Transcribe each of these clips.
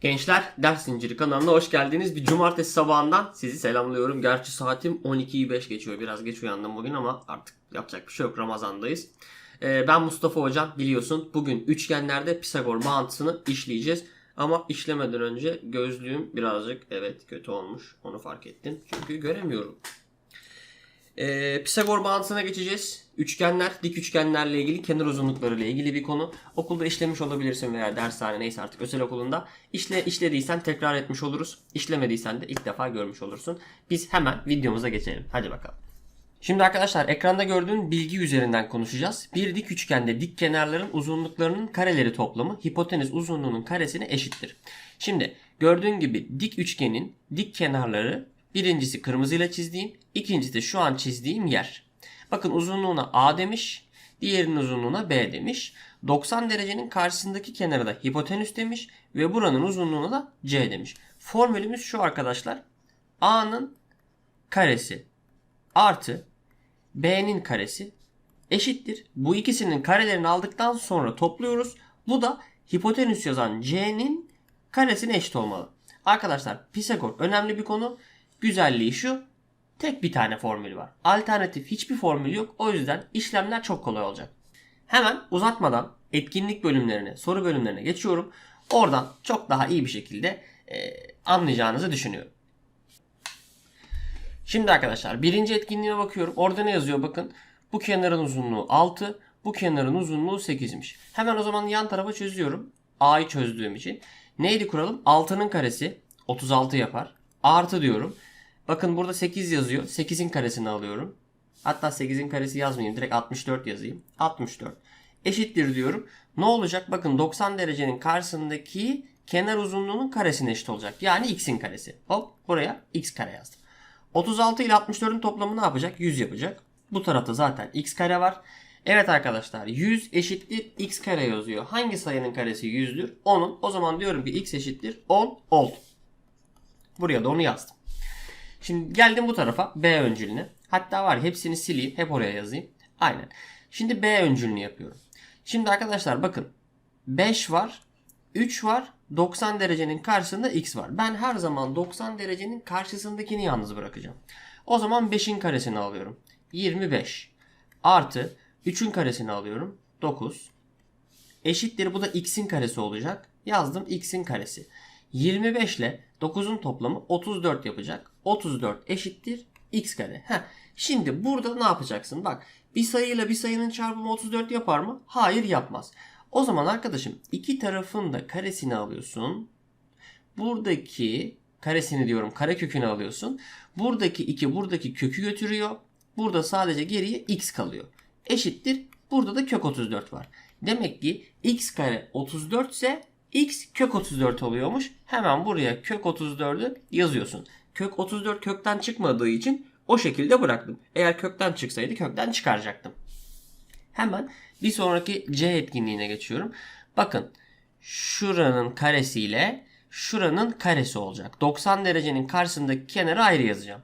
Gençler Ders Zinciri kanalına hoş geldiniz. Bir cumartesi sabahından sizi selamlıyorum. Gerçi saatim 12'yi 5 geçiyor. Biraz geç uyandım bugün ama artık yapacak bir şey yok. Ramazandayız. Ee, ben Mustafa Hocam biliyorsun. Bugün üçgenlerde Pisagor mantısını işleyeceğiz. Ama işlemeden önce gözlüğüm birazcık evet kötü olmuş. Onu fark ettim. Çünkü göremiyorum. Ee, Pisagor bağıntısına geçeceğiz. Üçgenler, dik üçgenlerle ilgili, kenar uzunlukları ile ilgili bir konu. Okulda işlemiş olabilirsin veya dershane neyse artık özel okulunda. İşle, işlediysen tekrar etmiş oluruz. İşlemediysen de ilk defa görmüş olursun. Biz hemen videomuza geçelim. Hadi bakalım. Şimdi arkadaşlar ekranda gördüğün bilgi üzerinden konuşacağız. Bir dik üçgende dik kenarların uzunluklarının kareleri toplamı hipotenüs uzunluğunun karesine eşittir. Şimdi gördüğün gibi dik üçgenin dik kenarları birincisi kırmızıyla çizdiğim, ikincisi de şu an çizdiğim yer. Bakın uzunluğuna A demiş, diğerinin uzunluğuna B demiş. 90 derecenin karşısındaki kenara da hipotenüs demiş ve buranın uzunluğuna da C demiş. Formülümüz şu arkadaşlar. A'nın karesi artı B'nin karesi eşittir. Bu ikisinin karelerini aldıktan sonra topluyoruz. Bu da hipotenüs yazan C'nin karesine eşit olmalı. Arkadaşlar Pisagor önemli bir konu. Güzelliği şu. Tek bir tane formül var. Alternatif hiçbir formül yok. O yüzden işlemler çok kolay olacak. Hemen uzatmadan etkinlik bölümlerine, soru bölümlerine geçiyorum. Oradan çok daha iyi bir şekilde e, anlayacağınızı düşünüyorum. Şimdi arkadaşlar birinci etkinliğe bakıyorum. Orada ne yazıyor bakın. Bu kenarın uzunluğu 6. Bu kenarın uzunluğu 8'miş. Hemen o zaman yan tarafa çözüyorum. A'yı çözdüğüm için. Neydi kuralım? 6'nın karesi 36 yapar. Artı diyorum. Bakın burada 8 yazıyor. 8'in karesini alıyorum. Hatta 8'in karesi yazmayayım. Direkt 64 yazayım. 64. Eşittir diyorum. Ne olacak? Bakın 90 derecenin karşısındaki kenar uzunluğunun karesine eşit olacak. Yani x'in karesi. Hop buraya x kare yazdım. 36 ile 64'ün toplamı ne yapacak? 100 yapacak. Bu tarafta zaten x kare var. Evet arkadaşlar 100 eşittir x kare yazıyor. Hangi sayının karesi 100'dür? 10'un. O zaman diyorum ki x eşittir 10 oldu. Buraya da onu yazdım. Şimdi geldim bu tarafa B öncülüne. Hatta var hepsini sileyim. Hep oraya yazayım. Aynen. Şimdi B öncülünü yapıyorum. Şimdi arkadaşlar bakın. 5 var. 3 var. 90 derecenin karşısında x var. Ben her zaman 90 derecenin karşısındakini yalnız bırakacağım. O zaman 5'in karesini alıyorum. 25. Artı 3'ün karesini alıyorum. 9. Eşittir bu da x'in karesi olacak. Yazdım x'in karesi. 25 ile 9'un toplamı 34 yapacak. 34 eşittir x kare. Heh. Şimdi burada ne yapacaksın? Bak bir sayıyla bir sayının çarpımı 34 yapar mı? Hayır yapmaz. O zaman arkadaşım iki tarafın da karesini alıyorsun. Buradaki karesini diyorum kare kökünü alıyorsun. Buradaki 2 buradaki kökü götürüyor. Burada sadece geriye x kalıyor. Eşittir. Burada da kök 34 var. Demek ki x kare 34 ise x kök 34 oluyormuş. Hemen buraya kök 34'ü yazıyorsun. Kök 34 kökten çıkmadığı için o şekilde bıraktım. Eğer kökten çıksaydı kökten çıkaracaktım. Hemen bir sonraki C etkinliğine geçiyorum. Bakın şuranın karesiyle şuranın karesi olacak. 90 derecenin karşısındaki kenarı ayrı yazacağım.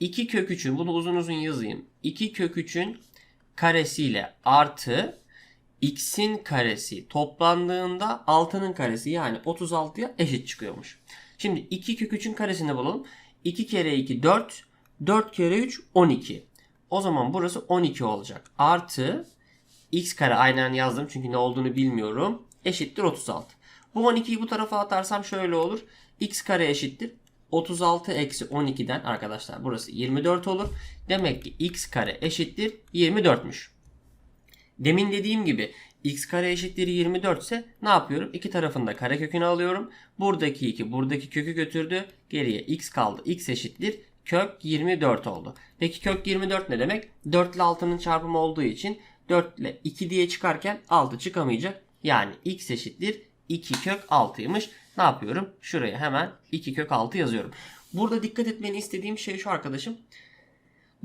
2 kök 3'ün bunu uzun uzun yazayım. 2 kök 3'ün karesiyle artı x'in karesi toplandığında 6'nın karesi yani 36'ya eşit çıkıyormuş. Şimdi 2 kök 3'ün karesini bulalım. 2 kere 2 4. 4 kere 3 12. O zaman burası 12 olacak. Artı x kare aynen yazdım çünkü ne olduğunu bilmiyorum. Eşittir 36. Bu 12'yi bu tarafa atarsam şöyle olur. x kare eşittir. 36 eksi 12'den arkadaşlar burası 24 olur. Demek ki x kare eşittir 24'müş. Demin dediğim gibi x kare eşittir 24 ise ne yapıyorum? İki tarafında kare kökünü alıyorum. Buradaki 2 buradaki kökü götürdü. Geriye x kaldı. x eşittir kök 24 oldu. Peki kök 24 ne demek? 4 ile 6'nın çarpımı olduğu için 4 ile 2 diye çıkarken 6 çıkamayacak. Yani x eşittir 2 kök 6'ymış. Ne yapıyorum? Şuraya hemen 2 kök 6 yazıyorum. Burada dikkat etmeni istediğim şey şu arkadaşım.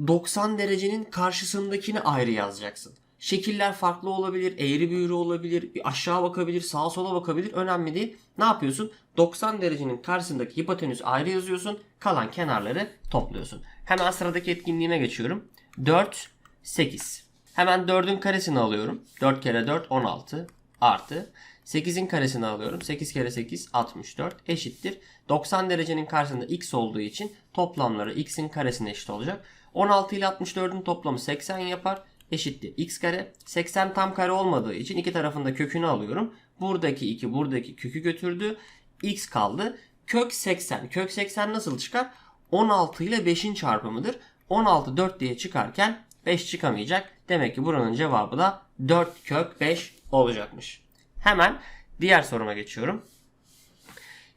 90 derecenin karşısındakini ayrı yazacaksın. Şekiller farklı olabilir, eğri büğrü olabilir, bir aşağı bakabilir, sağa sola bakabilir. Önemli değil. Ne yapıyorsun? 90 derecenin karşısındaki hipotenüs ayrı yazıyorsun. Kalan kenarları topluyorsun. Hemen sıradaki etkinliğime geçiyorum. 4, 8. Hemen 4'ün karesini alıyorum. 4 kere 4, 16. Artı 8'in karesini alıyorum. 8 kere 8 64 eşittir. 90 derecenin karşısında x olduğu için toplamları x'in karesine eşit olacak. 16 ile 64'ün toplamı 80 yapar. Eşittir x kare. 80 tam kare olmadığı için iki tarafında kökünü alıyorum. Buradaki 2 buradaki kökü götürdü. x kaldı. Kök 80. Kök 80 nasıl çıkar? 16 ile 5'in çarpımıdır. 16 4 diye çıkarken 5 çıkamayacak. Demek ki buranın cevabı da 4 kök 5 olacakmış. Hemen diğer soruma geçiyorum.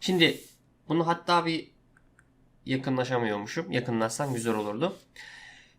Şimdi bunu hatta bir yakınlaşamıyormuşum. Yakınlaşsam güzel olurdu.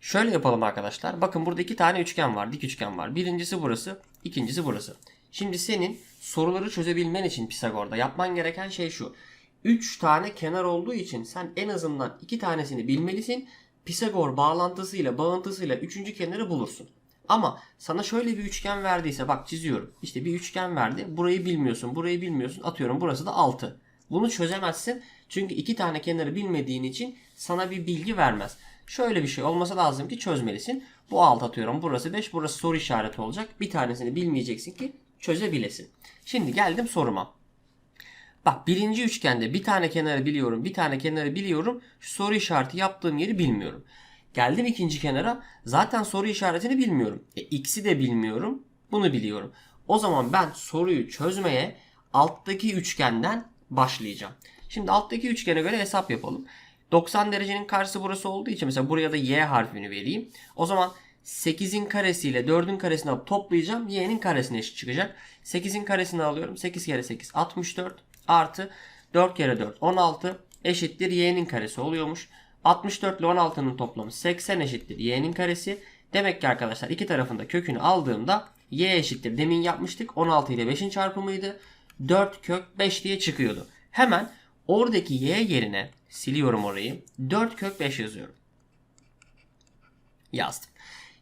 Şöyle yapalım arkadaşlar. Bakın burada iki tane üçgen var. Dik üçgen var. Birincisi burası. ikincisi burası. Şimdi senin soruları çözebilmen için Pisagor'da yapman gereken şey şu. 3 tane kenar olduğu için sen en azından 2 tanesini bilmelisin. Pisagor bağlantısıyla bağıntısıyla 3. kenarı bulursun. Ama sana şöyle bir üçgen verdiyse bak çiziyorum. İşte bir üçgen verdi. Burayı bilmiyorsun. Burayı bilmiyorsun. Atıyorum burası da 6. Bunu çözemezsin. Çünkü iki tane kenarı bilmediğin için sana bir bilgi vermez. Şöyle bir şey olması lazım ki çözmelisin. Bu 6 atıyorum. Burası 5. Burası soru işareti olacak. Bir tanesini bilmeyeceksin ki çözebilesin. Şimdi geldim soruma. Bak birinci üçgende bir tane kenarı biliyorum, bir tane kenarı biliyorum. Şu soru işareti yaptığım yeri bilmiyorum. Geldim ikinci kenara. Zaten soru işaretini bilmiyorum. E, x'i de bilmiyorum. Bunu biliyorum. O zaman ben soruyu çözmeye alttaki üçgenden başlayacağım. Şimdi alttaki üçgene göre hesap yapalım. 90 derecenin karşısı burası olduğu için mesela buraya da y harfini vereyim. O zaman 8'in karesiyle 4'ün karesini alıp toplayacağım. y'nin karesine eşit çıkacak. 8'in karesini alıyorum. 8 kere 8 64 artı 4 kere 4 16 eşittir y'nin karesi oluyormuş. 64 ile 16'nın toplamı 80 eşittir y'nin karesi. Demek ki arkadaşlar iki tarafında kökünü aldığımda y eşittir. Demin yapmıştık 16 ile 5'in çarpımıydı. 4 kök 5 diye çıkıyordu. Hemen oradaki y yerine siliyorum orayı. 4 kök 5 yazıyorum. Yazdım.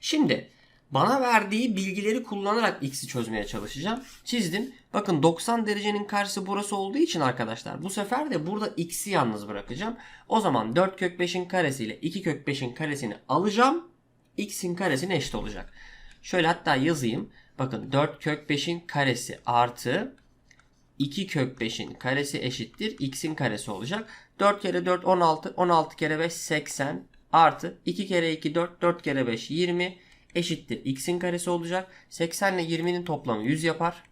Şimdi bana verdiği bilgileri kullanarak x'i çözmeye çalışacağım. Çizdim. Bakın 90 derecenin karşısı burası olduğu için arkadaşlar bu sefer de burada x'i yalnız bırakacağım. O zaman 4 kök 5'in karesi ile 2 kök 5'in karesini alacağım. x'in karesine eşit olacak. Şöyle hatta yazayım. Bakın 4 kök 5'in karesi artı 2 kök 5'in karesi eşittir. x'in karesi olacak. 4 kere 4 16. 16 kere 5 80 artı 2 kere 2 4. 4 kere 5 20 eşittir. x'in karesi olacak. 80 ile 20'nin toplamı 100 yapar.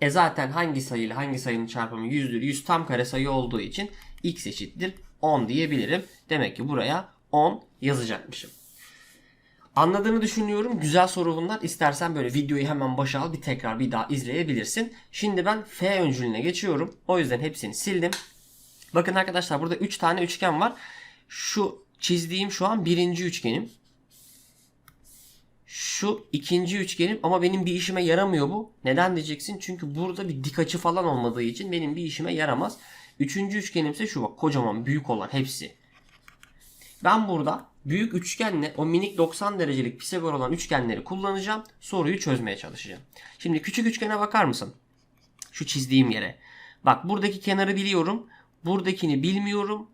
E zaten hangi sayıyla hangi sayının çarpımı 100'dür? 100 tam kare sayı olduğu için x eşittir 10 diyebilirim. Demek ki buraya 10 yazacakmışım. Anladığını düşünüyorum. Güzel soru bunlar. İstersen böyle videoyu hemen başa al bir tekrar bir daha izleyebilirsin. Şimdi ben F öncülüne geçiyorum. O yüzden hepsini sildim. Bakın arkadaşlar burada 3 tane üçgen var. Şu çizdiğim şu an birinci üçgenim. Şu ikinci üçgenim ama benim bir işime yaramıyor bu. Neden diyeceksin? Çünkü burada bir dik açı falan olmadığı için benim bir işime yaramaz. Üçüncü üçgenimse şu bak kocaman büyük olan hepsi. Ben burada büyük üçgenle o minik 90 derecelik Pisagor olan üçgenleri kullanacağım. Soruyu çözmeye çalışacağım. Şimdi küçük üçgene bakar mısın? Şu çizdiğim yere. Bak buradaki kenarı biliyorum. Buradakini bilmiyorum.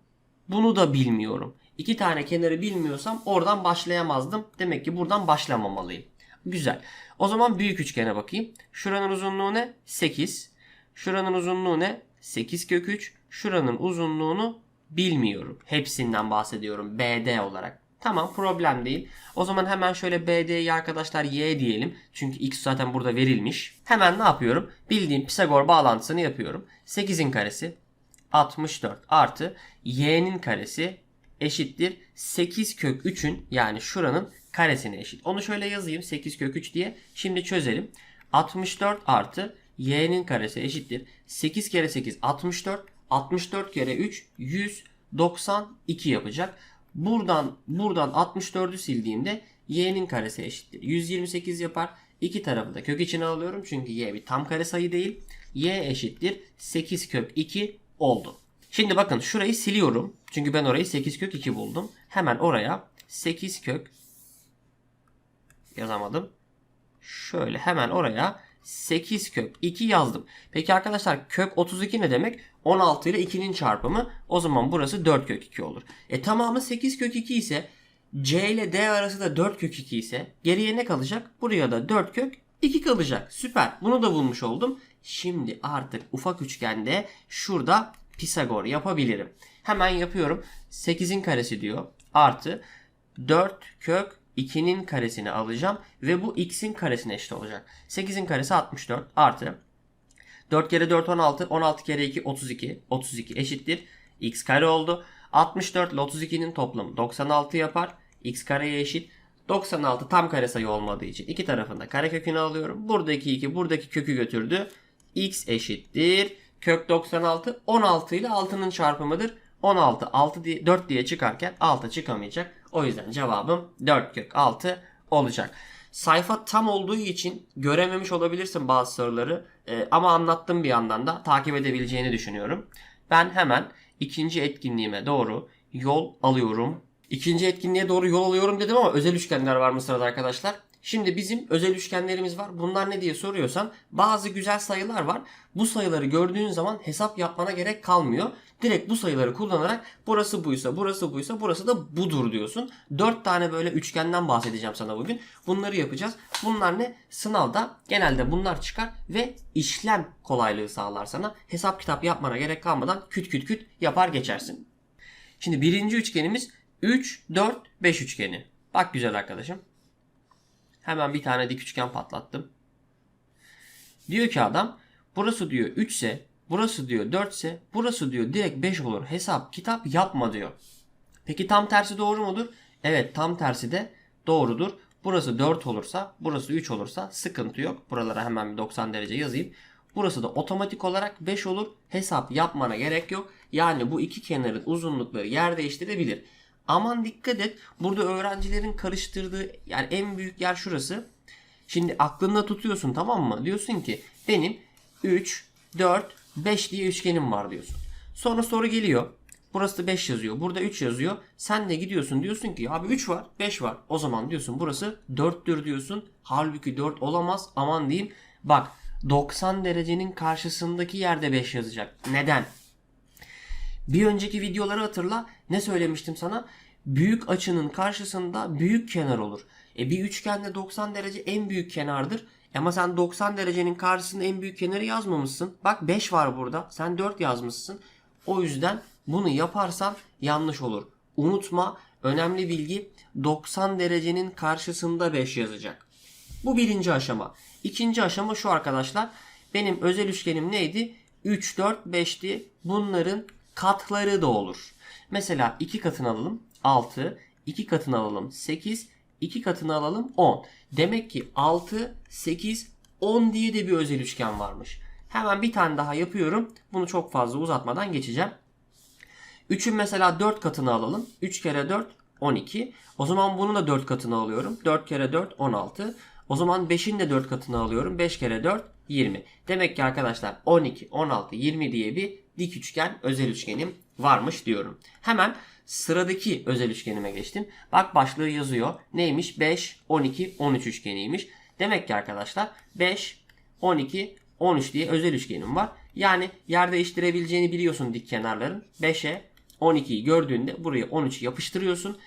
Bunu da bilmiyorum. İki tane kenarı bilmiyorsam oradan başlayamazdım. Demek ki buradan başlamamalıyım. Güzel. O zaman büyük üçgene bakayım. Şuranın uzunluğu ne? 8. Şuranın uzunluğu ne? 8 kök 3. Şuranın uzunluğunu bilmiyorum. Hepsinden bahsediyorum BD olarak. Tamam problem değil. O zaman hemen şöyle BD'yi arkadaşlar Y diyelim. Çünkü X zaten burada verilmiş. Hemen ne yapıyorum? Bildiğim Pisagor bağlantısını yapıyorum. 8'in karesi 64 artı Y'nin karesi eşittir 8 kök 3'ün yani şuranın karesine eşit. Onu şöyle yazayım 8 kök 3 diye. Şimdi çözelim. 64 artı y'nin karesi eşittir. 8 kere 8 64. 64 kere 3 192 yapacak. Buradan buradan 64'ü sildiğimde y'nin karesi eşittir. 128 yapar. İki tarafı da kök içine alıyorum. Çünkü y bir tam kare sayı değil. y eşittir 8 kök 2 oldu. Şimdi bakın şurayı siliyorum. Çünkü ben orayı 8 kök 2 buldum. Hemen oraya 8 kök yazamadım. Şöyle hemen oraya 8 kök 2 yazdım. Peki arkadaşlar kök 32 ne demek? 16 ile 2'nin çarpımı. O zaman burası 4 kök 2 olur. E tamamı 8 kök 2 ise C ile D arası da 4 kök 2 ise geriye ne kalacak? Buraya da 4 kök 2 kalacak. Süper. Bunu da bulmuş oldum. Şimdi artık ufak üçgende şurada Pisagor yapabilirim. Hemen yapıyorum. 8'in karesi diyor. Artı 4 kök 2'nin karesini alacağım. Ve bu x'in karesine eşit olacak. 8'in karesi 64 artı 4 kere 4 16. 16 kere 2 32. 32 eşittir. x kare oldu. 64 ile 32'nin toplamı 96 yapar. x kareye eşit. 96 tam kare sayı olmadığı için iki tarafında kare kökünü alıyorum. Buradaki 2 buradaki kökü götürdü. x eşittir. Kök 96 16 ile 6'nın çarpımıdır. 16 6 diye 4 diye çıkarken 6 çıkamayacak. O yüzden cevabım 4 kök 6 olacak. Sayfa tam olduğu için görememiş olabilirsin bazı soruları Ee, ama anlattım bir yandan da takip edebileceğini düşünüyorum. Ben hemen ikinci etkinliğime doğru yol alıyorum. İkinci etkinliğe doğru yol alıyorum dedim ama özel üçgenler var mı sırada arkadaşlar? Şimdi bizim özel üçgenlerimiz var. Bunlar ne diye soruyorsan bazı güzel sayılar var. Bu sayıları gördüğün zaman hesap yapmana gerek kalmıyor. Direkt bu sayıları kullanarak burası buysa, burası buysa, burası da budur diyorsun. 4 tane böyle üçgenden bahsedeceğim sana bugün. Bunları yapacağız. Bunlar ne? Sınavda genelde bunlar çıkar ve işlem kolaylığı sağlar sana. Hesap kitap yapmana gerek kalmadan küt küt küt yapar geçersin. Şimdi birinci üçgenimiz 3, 4, 5 üçgeni. Bak güzel arkadaşım. Hemen bir tane dik üçgen patlattım. Diyor ki adam burası diyor 3 ise burası diyor 4 ise burası diyor direkt 5 olur. Hesap kitap yapma diyor. Peki tam tersi doğru mudur? Evet tam tersi de doğrudur. Burası 4 olursa burası 3 olursa sıkıntı yok. Buralara hemen bir 90 derece yazayım. Burası da otomatik olarak 5 olur. Hesap yapmana gerek yok. Yani bu iki kenarın uzunlukları yer değiştirebilir. Aman dikkat et. Burada öğrencilerin karıştırdığı yani en büyük yer şurası. Şimdi aklında tutuyorsun tamam mı? Diyorsun ki benim 3, 4, 5 diye üçgenim var diyorsun. Sonra soru geliyor. Burası da 5 yazıyor. Burada 3 yazıyor. Sen de gidiyorsun diyorsun ki abi 3 var 5 var. O zaman diyorsun burası 4'tür diyorsun. Halbuki 4 olamaz. Aman diyeyim. Bak 90 derecenin karşısındaki yerde 5 yazacak. Neden? Bir önceki videoları hatırla. Ne söylemiştim sana? Büyük açının karşısında büyük kenar olur. E bir üçgende 90 derece en büyük kenardır. Ama sen 90 derecenin karşısında en büyük kenarı yazmamışsın. Bak 5 var burada. Sen 4 yazmışsın. O yüzden bunu yaparsan yanlış olur. Unutma önemli bilgi 90 derecenin karşısında 5 yazacak. Bu birinci aşama. İkinci aşama şu arkadaşlar. Benim özel üçgenim neydi? 3, 4, 5'ti. Bunların katları da olur. Mesela 2 katını alalım 6, 2 katını alalım 8, 2 katını alalım 10. Demek ki 6, 8, 10 diye de bir özel üçgen varmış. Hemen bir tane daha yapıyorum. Bunu çok fazla uzatmadan geçeceğim. 3'ün mesela 4 katını alalım. 3 kere 4 12. O zaman bunun da 4 katını alıyorum. 4 kere 4 16. O zaman 5'in de 4 katını alıyorum. 5 kere 4 20. Demek ki arkadaşlar 12, 16, 20 diye bir dik üçgen özel üçgenim varmış diyorum. Hemen sıradaki özel üçgenime geçtim. Bak başlığı yazıyor. Neymiş? 5, 12, 13 üçgeniymiş. Demek ki arkadaşlar 5, 12, 13 diye özel üçgenim var. Yani yer değiştirebileceğini biliyorsun dik kenarların. 5'e 12'yi gördüğünde buraya 13'ü yapıştırıyorsun.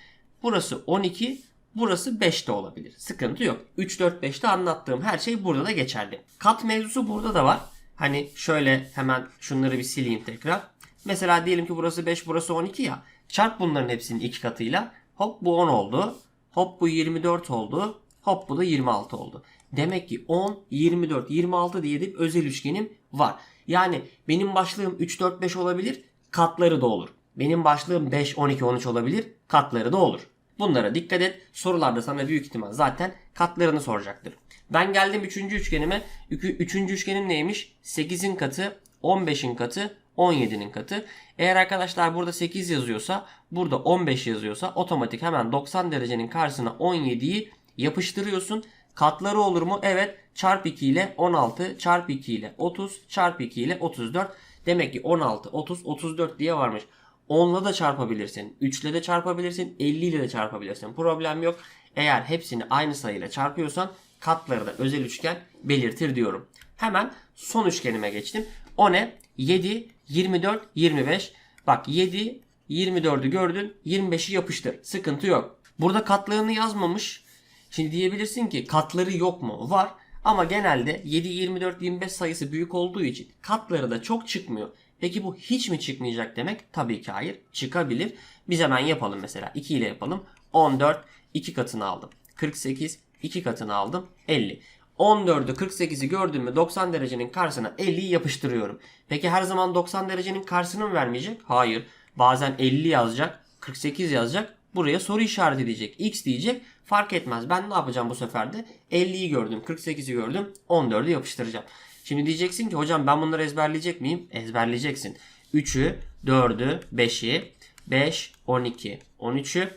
Burası 12, burası 5 de olabilir. Sıkıntı yok. 3, 4, 5'te anlattığım her şey burada da geçerli. Kat mevzusu burada da var. Hani şöyle hemen şunları bir sileyim tekrar. Mesela diyelim ki burası 5, burası 12 ya. Çarp bunların hepsinin iki katıyla. Hop bu 10 oldu. Hop bu 24 oldu. Hop bu da 26 oldu. Demek ki 10, 24, 26 diye bir özel üçgenim var. Yani benim başlığım 3, 4, 5 olabilir. Katları da olur. Benim başlığım 5, 12, 13 olabilir. Katları da olur. Bunlara dikkat et. Sorularda sana büyük ihtimal zaten katlarını soracaktır. Ben geldim 3. üçgenime. 3. üçgenim neymiş? 8'in katı, 15'in katı, 17'nin katı. Eğer arkadaşlar burada 8 yazıyorsa, burada 15 yazıyorsa otomatik hemen 90 derecenin karşısına 17'yi yapıştırıyorsun. Katları olur mu? Evet. Çarp 2 ile 16, çarp 2 ile 30, çarp 2 ile 34. Demek ki 16, 30, 34 diye varmış. 10'la da çarpabilirsin. 3 ile de çarpabilirsin. 50 ile de çarpabilirsin. Problem yok. Eğer hepsini aynı sayıyla çarpıyorsan katları da özel üçgen belirtir diyorum. Hemen son üçgenime geçtim. O ne? 7, 24, 25. Bak 7, 24'ü gördün. 25'i yapıştır. Sıkıntı yok. Burada katlarını yazmamış. Şimdi diyebilirsin ki katları yok mu? Var. Ama genelde 7, 24, 25 sayısı büyük olduğu için katları da çok çıkmıyor. Peki bu hiç mi çıkmayacak demek? Tabii ki hayır. Çıkabilir. Biz hemen yapalım mesela. 2 ile yapalım. 14 2 katını aldım. 48 2 katını aldım. 50. 14'ü 48'i gördüm mü 90 derecenin karşısına 50'yi yapıştırıyorum. Peki her zaman 90 derecenin karşısını mı vermeyecek? Hayır. Bazen 50 yazacak, 48 yazacak. Buraya soru işareti diyecek. X diyecek. Fark etmez. Ben ne yapacağım bu sefer de? 50'yi gördüm, 48'i gördüm. 14'ü yapıştıracağım. Şimdi diyeceksin ki hocam ben bunları ezberleyecek miyim? Ezberleyeceksin. 3'ü, 4'ü, 5'i, 5, 12, 13'ü,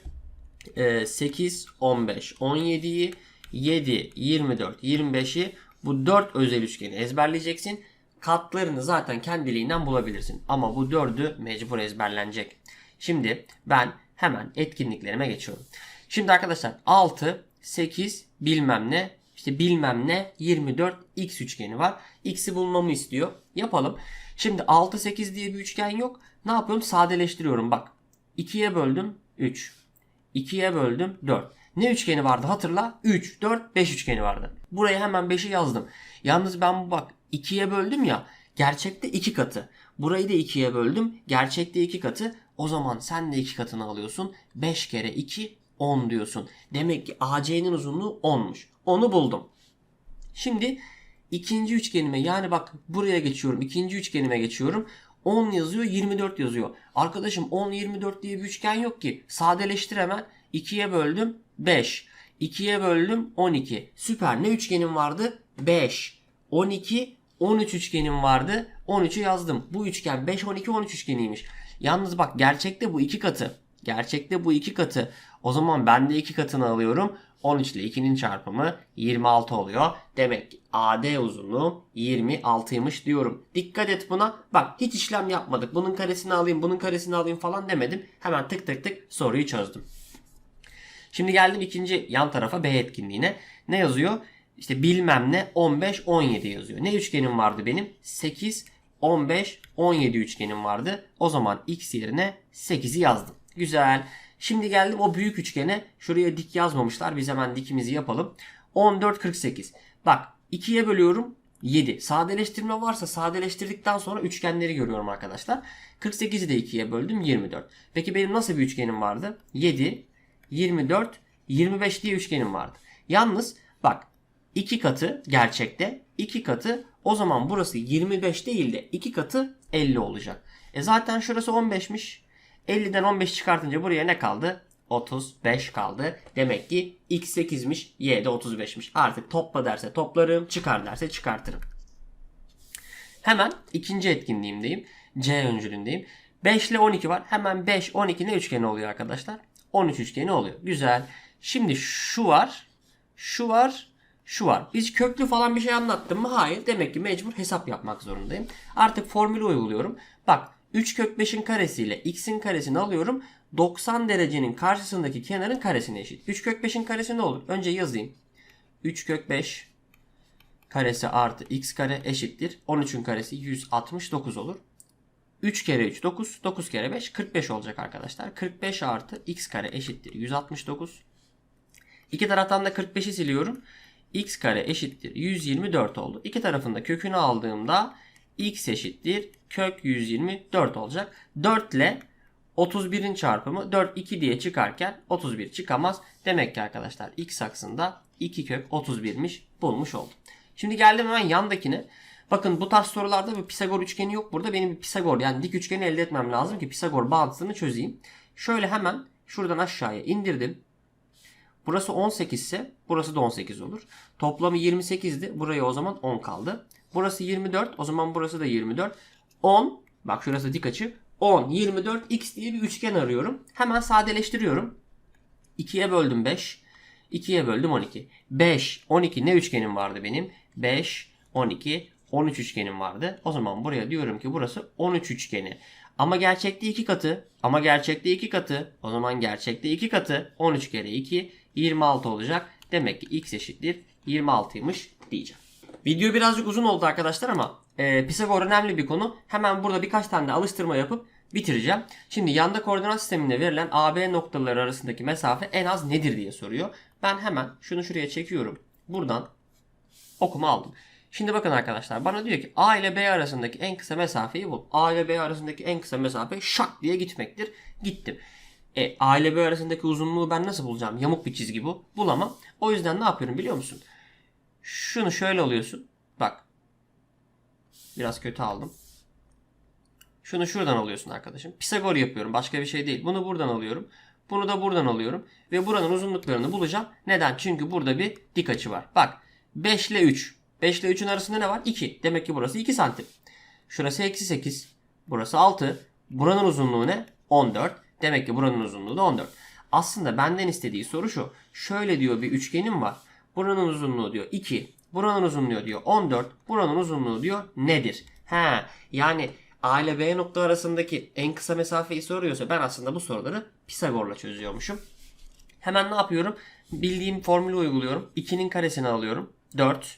e, 8, 15, 17'yi, 7, 24, 25'i bu 4 özel üçgeni ezberleyeceksin. Katlarını zaten kendiliğinden bulabilirsin. Ama bu 4'ü mecbur ezberlenecek. Şimdi ben hemen etkinliklerime geçiyorum. Şimdi arkadaşlar 6, 8 bilmem ne işte bilmem ne 24 x üçgeni var. X'i bulmamı istiyor. Yapalım. Şimdi 6, 8 diye bir üçgen yok. Ne yapıyorum? Sadeleştiriyorum. Bak 2'ye böldüm 3. 2'ye böldüm 4. Ne üçgeni vardı hatırla? 3, 4, 5 üçgeni vardı. Buraya hemen 5'i yazdım. Yalnız ben bu bak 2'ye böldüm ya. Gerçekte 2 katı. Burayı da 2'ye böldüm. Gerçekte 2 katı. O zaman sen de 2 katını alıyorsun. 5 kere 2 10 diyorsun. Demek ki AC'nin uzunluğu 10'muş. Onu buldum. Şimdi ikinci üçgenime yani bak buraya geçiyorum. ikinci üçgenime geçiyorum. 10 yazıyor 24 yazıyor. Arkadaşım 10 24 diye bir üçgen yok ki. Sadeleştir hemen. 2'ye böldüm 5. 2'ye böldüm 12. Süper. Ne üçgenim vardı? 5. 12 13 üçgenim vardı. 13'ü yazdım. Bu üçgen 5 12 13 üçgeniymiş. Yalnız bak gerçekte bu iki katı. Gerçekte bu iki katı. O zaman ben de iki katını alıyorum. 13 ile 2'nin çarpımı 26 oluyor. Demek ki AD uzunluğu 26'ymış diyorum. Dikkat et buna. Bak hiç işlem yapmadık. Bunun karesini alayım, bunun karesini alayım falan demedim. Hemen tık tık tık soruyu çözdüm. Şimdi geldim ikinci yan tarafa B etkinliğine. Ne yazıyor? İşte bilmem ne 15 17 yazıyor. Ne üçgenim vardı benim? 8 15 17 üçgenim vardı. O zaman x yerine 8'i yazdım. Güzel. Şimdi geldim o büyük üçgene. Şuraya dik yazmamışlar. Biz hemen dikimizi yapalım. 14 48. Bak 2'ye bölüyorum 7. Sadeleştirme varsa sadeleştirdikten sonra üçgenleri görüyorum arkadaşlar. 48'i de 2'ye böldüm 24. Peki benim nasıl bir üçgenim vardı? 7, 24, 25 diye üçgenim vardı. Yalnız bak 2 katı gerçekte 2 katı o zaman burası 25 değil de 2 katı 50 olacak. E zaten şurası 15'miş. 50'den 15 çıkartınca buraya ne kaldı? 35 kaldı. Demek ki x 8'miş, y de 35'miş. Artık topla derse toplarım, çıkar derse çıkartırım. Hemen ikinci etkinliğimdeyim. C öncülüğündeyim. 5 ile 12 var. Hemen 5, 12 ne üçgeni oluyor arkadaşlar? 13 üçgeni oluyor. Güzel. Şimdi şu var, şu var, şu var. Biz köklü falan bir şey anlattım mı? Hayır. Demek ki mecbur hesap yapmak zorundayım. Artık formülü uyguluyorum. Bak 3 kök 5'in karesiyle x'in karesini alıyorum. 90 derecenin karşısındaki kenarın karesine eşit. 3 kök 5'in karesi ne olur? Önce yazayım. 3 kök 5 karesi artı x kare eşittir. 13'ün karesi 169 olur. 3 kere 3 9. 9 kere 5 45 olacak arkadaşlar. 45 artı x kare eşittir 169. İki taraftan da 45'i siliyorum. x kare eşittir 124 oldu. İki tarafında kökünü aldığımda x eşittir kök 124 olacak. 4 ile 31'in çarpımı 4 2 diye çıkarken 31 çıkamaz. Demek ki arkadaşlar x aksında 2 kök 31'miş bulmuş oldum. Şimdi geldim hemen yandakine. Bakın bu tarz sorularda bir Pisagor üçgeni yok burada. Benim bir Pisagor yani dik üçgeni elde etmem lazım ki Pisagor bağıntısını çözeyim. Şöyle hemen şuradan aşağıya indirdim. Burası 18 ise burası da 18 olur. Toplamı 28'di. Buraya o zaman 10 kaldı. Burası 24. O zaman burası da 24. 10. Bak şurası dik açı. 10, 24, x diye bir üçgen arıyorum. Hemen sadeleştiriyorum. 2'ye böldüm 5. 2'ye böldüm 12. 5, 12 ne üçgenim vardı benim? 5, 12, 13 üçgenim vardı. O zaman buraya diyorum ki burası 13 üçgeni. Ama gerçekte 2 katı. Ama gerçekte 2 katı. O zaman gerçekte 2 katı. 13 kere 2 26 olacak. Demek ki x eşittir 26'ymış diyeceğim. Video birazcık uzun oldu arkadaşlar ama e, Pisagor önemli bir konu. Hemen burada birkaç tane alıştırma yapıp bitireceğim. Şimdi yanda koordinat sisteminde verilen AB noktaları arasındaki mesafe en az nedir diye soruyor. Ben hemen şunu şuraya çekiyorum. Buradan Okuma aldım. Şimdi bakın arkadaşlar bana diyor ki A ile B arasındaki en kısa mesafeyi bul. A ile B arasındaki en kısa mesafe şak diye gitmektir. Gittim. E, A ile B arasındaki uzunluğu ben nasıl bulacağım? Yamuk bir çizgi bu. Bulamam. O yüzden ne yapıyorum biliyor musun? Şunu şöyle alıyorsun. Bak. Biraz kötü aldım. Şunu şuradan alıyorsun arkadaşım. Pisagor yapıyorum. Başka bir şey değil. Bunu buradan alıyorum. Bunu da buradan alıyorum. Ve buranın uzunluklarını bulacağım. Neden? Çünkü burada bir dik açı var. Bak 5 ile 3. 5 ile 3'ün arasında ne var? 2. Demek ki burası 2 santim. Şurası eksi 8. Burası 6. Buranın uzunluğu ne? 14. Demek ki buranın uzunluğu da 14. Aslında benden istediği soru şu. Şöyle diyor bir üçgenim var. Buranın uzunluğu diyor 2. Buranın uzunluğu diyor 14. Buranın uzunluğu diyor nedir? He yani A ile B nokta arasındaki en kısa mesafeyi soruyorsa ben aslında bu soruları Pisagor'la çözüyormuşum. Hemen ne yapıyorum? Bildiğim formülü uyguluyorum. 2'nin karesini alıyorum. 4.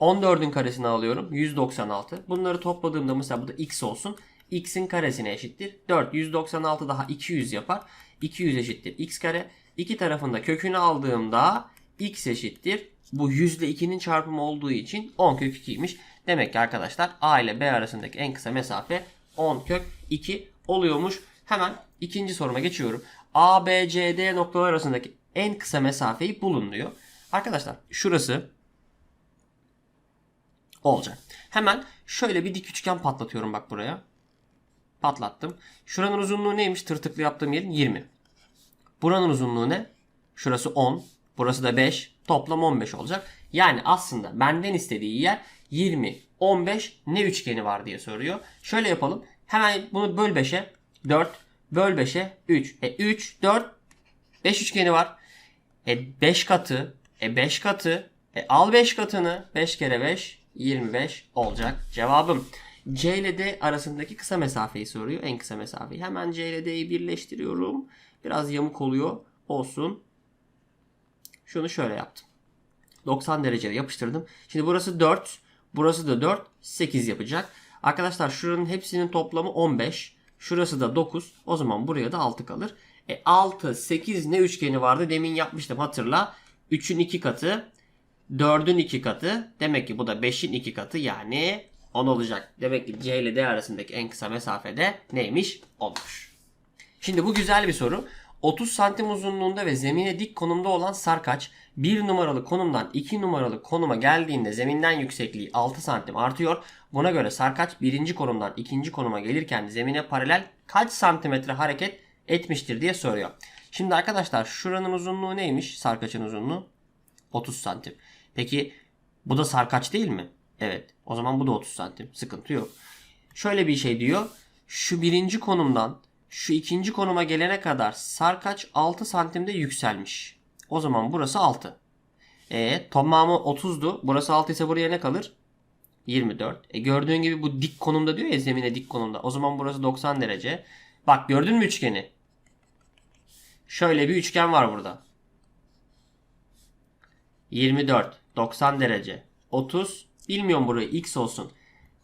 14'ün karesini alıyorum. 196. Bunları topladığımda mesela bu da x olsun. x'in karesine eşittir. 4. 196 daha 200 yapar. 200 eşittir x kare. İki tarafında kökünü aldığımda x eşittir. Bu 100 ile 2'nin çarpımı olduğu için 10 kök 2'ymiş. Demek ki arkadaşlar A ile B arasındaki en kısa mesafe 10 kök 2 oluyormuş. Hemen ikinci soruma geçiyorum. A, B, C, D noktalar arasındaki en kısa mesafeyi bulun diyor. Arkadaşlar şurası olacak. Hemen şöyle bir dik üçgen patlatıyorum bak buraya. Patlattım. Şuranın uzunluğu neymiş? Tırtıklı yaptığım yerin 20. Buranın uzunluğu ne? Şurası 10. Burası da 5. Toplam 15 olacak. Yani aslında benden istediği yer 20, 15 ne üçgeni var diye soruyor. Şöyle yapalım. Hemen bunu böl 5'e 4, böl 5'e 3. E 3, 4, 5 üçgeni var. E 5 katı, e 5 katı, e al 5 katını. 5 kere 5, 25 olacak. Cevabım. C ile D arasındaki kısa mesafeyi soruyor. En kısa mesafeyi. Hemen C ile D'yi birleştiriyorum. Biraz yamuk oluyor. Olsun. Şunu şöyle yaptım. 90 dereceye yapıştırdım. Şimdi burası 4. Burası da 4. 8 yapacak. Arkadaşlar şuranın hepsinin toplamı 15. Şurası da 9. O zaman buraya da 6 kalır. E 6, 8 ne üçgeni vardı? Demin yapmıştım hatırla. 3'ün 2 katı. 4'ün 2 katı. Demek ki bu da 5'in 2 katı yani 10 olacak. Demek ki C ile D arasındaki en kısa mesafede neymiş? 10'muş. Şimdi bu güzel bir soru. 30 santim uzunluğunda ve zemine dik konumda olan sarkaç 1 numaralı konumdan 2 numaralı konuma geldiğinde zeminden yüksekliği 6 santim artıyor. Buna göre sarkaç 1. konumdan 2. konuma gelirken zemine paralel kaç santimetre hareket etmiştir diye soruyor. Şimdi arkadaşlar şuranın uzunluğu neymiş? Sarkaçın uzunluğu 30 santim. Peki bu da sarkaç değil mi? Evet. O zaman bu da 30 santim. Sıkıntı yok. Şöyle bir şey diyor. Şu birinci konumdan şu ikinci konuma gelene kadar sarkaç 6 santimde yükselmiş. O zaman burası 6. E tamamı 30'du. Burası 6 ise buraya ne kalır? 24. E gördüğün gibi bu dik konumda diyor ya zemine dik konumda. O zaman burası 90 derece. Bak gördün mü üçgeni? Şöyle bir üçgen var burada. 24, 90 derece, 30, bilmiyorum burayı x olsun.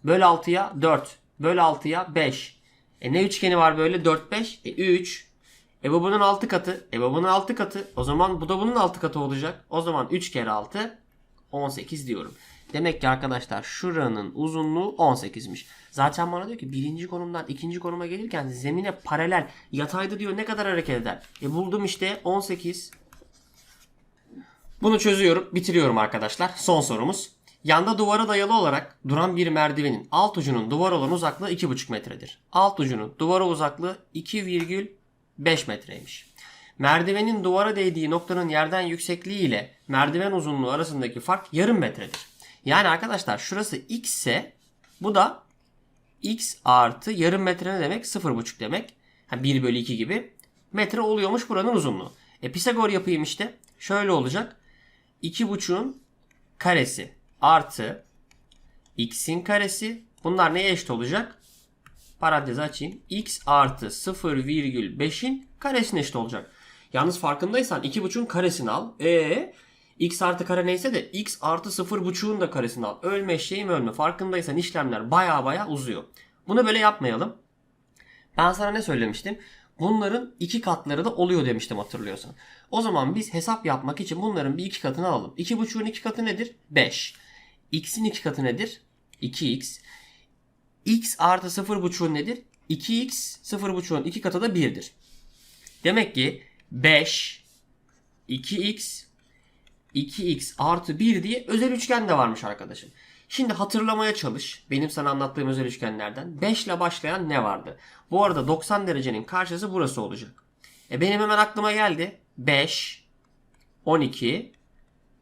Böl 6'ya 4, böl 6'ya 5. E ne üçgeni var böyle 4, 5, e 3. E bu bunun 6 katı, e bu bunun 6 katı. O zaman bu da bunun 6 katı olacak. O zaman 3 kere 6, 18 diyorum. Demek ki arkadaşlar şuranın uzunluğu 18'miş. Zaten bana diyor ki birinci konumdan ikinci konuma gelirken zemine paralel yatayda diyor ne kadar hareket eder. E buldum işte 18. Bunu çözüyorum, bitiriyorum arkadaşlar. Son sorumuz. Yanda duvara dayalı olarak duran bir merdivenin alt ucunun duvar olan uzaklığı 2,5 metredir. Alt ucunun duvara uzaklığı 2,5 metreymiş. Merdivenin duvara değdiği noktanın yerden yüksekliği ile merdiven uzunluğu arasındaki fark yarım metredir. Yani arkadaşlar şurası x ise bu da x artı yarım metre ne demek? 0,5 demek. Ha, 1 bölü 2 gibi metre oluyormuş buranın uzunluğu. E Pisagor yapayım işte. Şöyle olacak. 2,5'un karesi artı x'in karesi. Bunlar neye eşit olacak? Parantez açayım. x artı 0,5'in karesine eşit olacak. Yalnız farkındaysan 2,5'un karesini al. E x artı kare neyse de x artı 0,5'un da karesini al. Ölme eşeğim ölme. Farkındaysan işlemler baya baya uzuyor. Bunu böyle yapmayalım. Ben sana ne söylemiştim? Bunların iki katları da oluyor demiştim hatırlıyorsan. O zaman biz hesap yapmak için bunların bir iki katını alalım. 2,5'un iki katı nedir? 5. x'in iki katı nedir? 2x. x artı 0,5 nedir? 2x 0,5'un iki katı da 1'dir. Demek ki 5 2x 2x artı 1 diye özel üçgen de varmış arkadaşım. Şimdi hatırlamaya çalış. Benim sana anlattığım özel üçgenlerden 5 ile başlayan ne vardı? Bu arada 90 derecenin karşısı burası olacak. E benim hemen aklıma geldi. 5, 12,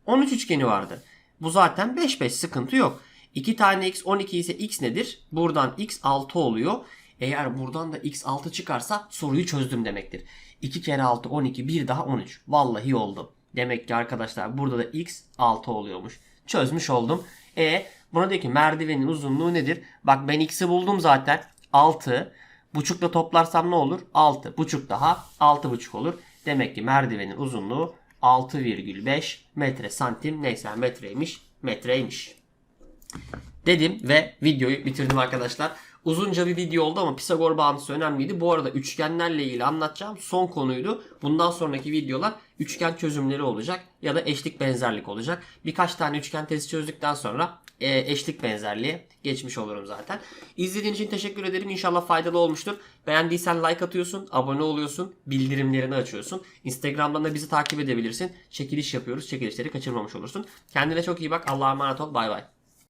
13 üçgeni vardı. Bu zaten 5 5 sıkıntı yok. 2 tane x 12 ise x nedir? Buradan x 6 oluyor. Eğer buradan da x 6 çıkarsa soruyu çözdüm demektir. 2 kere 6 12 bir daha 13. Vallahi oldu. Demek ki arkadaşlar burada da x 6 oluyormuş. Çözmüş oldum. E buna diyor ki merdivenin uzunluğu nedir? Bak ben x'i buldum zaten. 6. Buçukla toplarsam ne olur? 6. Buçuk daha 6 buçuk olur. Demek ki merdivenin uzunluğu 6,5 metre santim neyse metreymiş metreymiş dedim ve videoyu bitirdim arkadaşlar. Uzunca bir video oldu ama Pisagor bağıntısı önemliydi. Bu arada üçgenlerle ilgili anlatacağım son konuydu. Bundan sonraki videolar üçgen çözümleri olacak ya da eşlik benzerlik olacak. Birkaç tane üçgen testi çözdükten sonra e, eşlik benzerliğe geçmiş olurum zaten. İzlediğin için teşekkür ederim. İnşallah faydalı olmuştur. Beğendiysen like atıyorsun, abone oluyorsun, bildirimlerini açıyorsun. Instagram'dan da bizi takip edebilirsin. Çekiliş yapıyoruz. Çekilişleri kaçırmamış olursun. Kendine çok iyi bak. Allah'a emanet ol. Bay bay.